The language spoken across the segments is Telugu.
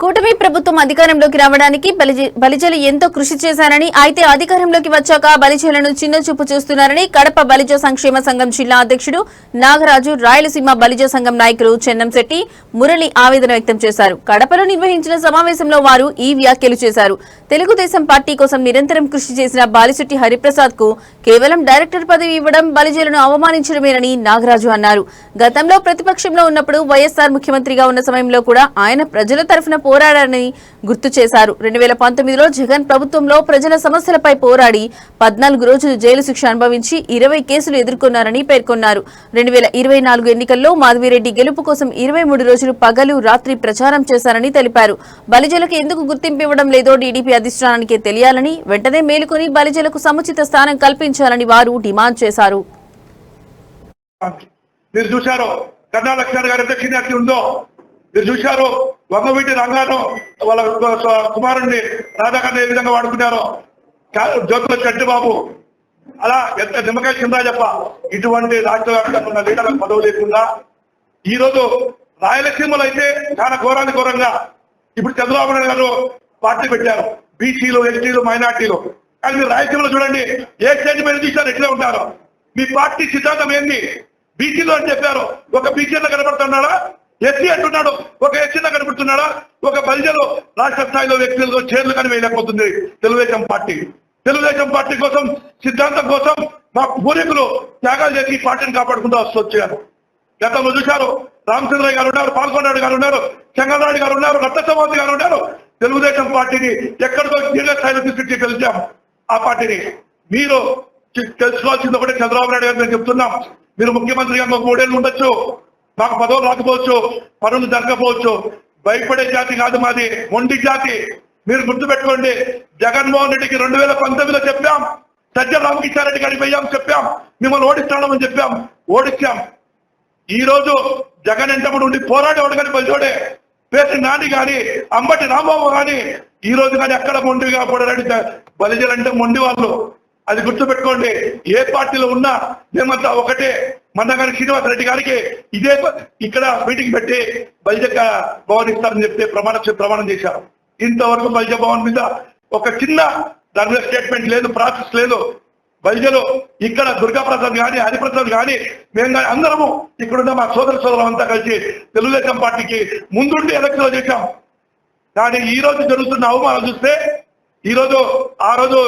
కూటమి ప్రభుత్వం అధికారంలోకి రావడానికి బలిజ- బలిజలు ఎంతో కృషి చేశారని అయితే అధికారంలోకి వచ్చాక బలిజలను చిన్న చూపు చూస్తున్నారని కడప బలిజ సంక్షేమ సంఘం జిల్లా అధ్యక్షుడు నాగరాజు రాయలసీమ బలిజ సంఘం నాయకులు చెన్నంశెట్టి మురళి ఆవేదన వ్యక్తం చేశారు. కడపలో నిర్వహించిన సమావేశంలో వారు ఈ వ్యాఖ్యలు చేశారు. తెలుగుదేశం పార్టీ కోసం నిరంతరం కృషి చేసిన బాలిశెట్టి హరిప్రసాద్కు కేవలం డైరెక్టర్ పదవి ఇవ్వడం బలిజలను అవమానించడమేనని నాగరాజు అన్నారు. గతంలో ప్రతిపక్షంలో ఉన్నప్పుడు వైఎస్ఆర్ ముఖ్యమంత్రిగా ఉన్న సమయంలో కూడా ఆయన ప్రజల తరఫున పోరాడారని గుర్తు చేశారు. రెండు వేల పంతొమ్మిదిలో జగన్ ప్రభుత్వంలో ప్రజల సమస్యలపై పోరాడి పద్నాలుగు రోజులు జైలు శిక్ష అనుభవించి ఇరవై కేసులు ఎదుర్కొన్నారని పేర్కొన్నారు. రెండు వేల ఇరవై నాలుగు ఎన్నికల్లో మాధవిరెడ్డి గెలుపు కోసం ఇరవై మూడు రోజులు పగలు రాత్రి ప్రచారం చేశారని తెలిపారు. బలిజలకు ఎందుకు గుర్తింపు ఇవ్వడం లేదో టీడీపీ అధిష్టానానికి తెలియాలని వెంటనే మేలుకొని బలిజలకు సముచిత స్థానం కల్పించాలని వారు డిమాండ్ చేశారు. మీరు చూశారు? కన్నా లక్ష్మణ్ ఎంత సీనియారిటీ ఉందో? మీరు చూశారు? వంగవీటి రంగాను వాళ్ళ కుమారుణ్ణి రాధాకరణ ఏ విధంగా వాడుకున్నారో? జ్యోతుల చట్టిబాబు అలా ఎంత నిమ్మకాయ కింద చెప్ప ఇటువంటి రాష్ట్ర వ్యాప్తంగా ఉన్న లీడర్లకు పదవి లేకుండా. ఈ రోజు రాయలసీమలో అయితే చాలా ఘోరాన్ని ఘోరంగా ఇప్పుడు చంద్రబాబు నాయుడు గారు పార్టీ పెట్టారు. బీసీలు ఎస్టీలు మైనార్టీలు. కానీ మీరు రాయలసీమలో చూడండి ఏ స్టేజ్ మీద చూసారు ఎట్లా ఉంటారు? మీ పార్టీ సిద్ధాంతం ఏంది? బీసీలు అని చెప్పారు. ఒక బీసీలో కనబడుతున్నాడా? ఎస్సీ అంటున్నాడు. ఒక ఎస్సీలో కనిపిస్తున్నాడా ఒక బలిజలు రాష్ట్ర స్థాయిలో వ్యక్తులతో చేర్లు కానీ వేయలేకపోతుంది తెలుగుదేశం పార్టీ. తెలుగుదేశం పార్టీ కోసం సిద్ధాంతం కోసం మా పూర్వీకులు త్యాగాలు చేసి ఈ పార్టీని కాపాడుకుంటూ వస్తూ వచ్చారు. గతంలో చూశారు రామచంద్రయ్య గారు ఉన్నారు పాల్గొండాడు గారు ఉన్నారు చెంగలరాడు గారు ఉన్నారు రత్నసమాధి గారు ఉన్నారు. తెలుగుదేశం పార్టీని ఎక్కడికో దీర్ఘస్థాయిలో స్థాయిలో తీసుకొచ్చి గెలిచాం ఆ పార్టీని. మీరు తెలుసుకోవాల్సింది ఒకటే చంద్రబాబు నాయుడు గారు నేను చెప్తున్నాం. మీరు ముఖ్యమంత్రిగా మాకు మూడేళ్ళు ఉండొచ్చు. మాకు పదవులు రాకపోవచ్చు పనులు జరగకపోవచ్చు. భయపడే జాతి కాదు మాది మొండి జాతి. మీరు గుర్తుపెట్టుకోండి జగన్మోహన్ రెడ్డికి రెండు వేల పంతొమ్మిదిలో చెప్పాం సజ్జన రామకృష్ణారెడ్డి గారికి పోయాం చెప్పాం. మిమ్మల్ని ఓడిస్తామని చెప్పాం ఓడించాం ఈ రోజు జగన్ ఎంతమంది ఉండి పోరాడేవాడు కానీ బలిజోడే పేరు నాని గాని అంబటి రాంబాబు గాని ఈ రోజు కానీ ఎక్కడ మొండిగా పోరాడి బలిజలంటే మొండి వాళ్ళు అది గుర్తుపెట్టుకోండి. ఏ పార్టీలో ఉన్నా మేమంతా ఒకటే. మందగారి శ్రీనివాస రెడ్డి గారికి ఇదే ఇక్కడ మీటింగ్ పెట్టి బలిజ భవన్ ఇస్తారని చెప్తే ప్రమాణ ప్రమాణం చేశారు. ఇంతవరకు బలిజ భవన్ మీద ఒక చిన్న దాని మీద స్టేట్మెంట్ లేదు ప్రాసెస్ లేదు. బలిజలు ఇక్కడ దుర్గాప్రసాద్ కానీ గాని హరిప్రసాద్ గాని మేము కానీ అందరము ఇక్కడున్న మా సోదర సోదరం అంతా కలిసి తెలుగుదేశం పార్టీకి ముందుండి ఎలక్షన్ చేశాం. కానీ ఈ రోజు జరుగుతున్న అవమానం చూస్తే ఈరోజు ఆ రోజు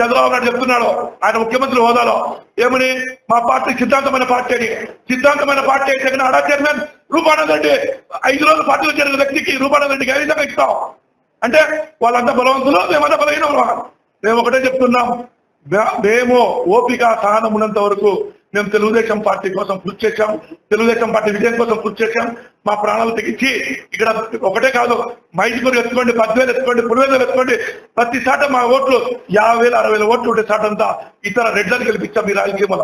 చంద్రబాబు నాయుడు చెప్తున్నాడు. ఆయన ముఖ్యమంత్రి హోదాలో. ఏమని? మా పార్టీ సిద్ధాంతమైన పార్టీ అని. సిద్ధాంతమైన పార్టీ అయితే కనుక అడా చైర్మన్ రూపానంద్ రెడ్డి ఐదు రోజులు పార్టీలో చేరిన వ్యక్తికి రూపానంద్ రెడ్డికి ఏ ఇస్తాం? అంటే వాళ్ళంతా బలవంతులు మేమంతా బలహీన మేము ఒకటే చెప్తున్నాం. మే- మేము ఓపిక సహనం ఉన్నంత వరకు మేము తెలుగుదేశం పార్టీ కోసం కృషి చేశాం తెలుగుదేశం పార్టీ విజయం కోసం కృషి చేశాం. మా ప్రాణాలు తెగించి ఇక్కడ ఒకటే కాదు మైసూరు ఎత్తుకోండి పదివేలు ఎత్తుకోండి పులివేలు ఎత్తుకోండి. ప్రతి శాతం మా ఓట్లు యాభై వేలు అరవై వేల ఓట్లు ఉండే శాతం అంతా ఇతర రెడ్లను గెలిపించాం ఈ రాజకీయంలో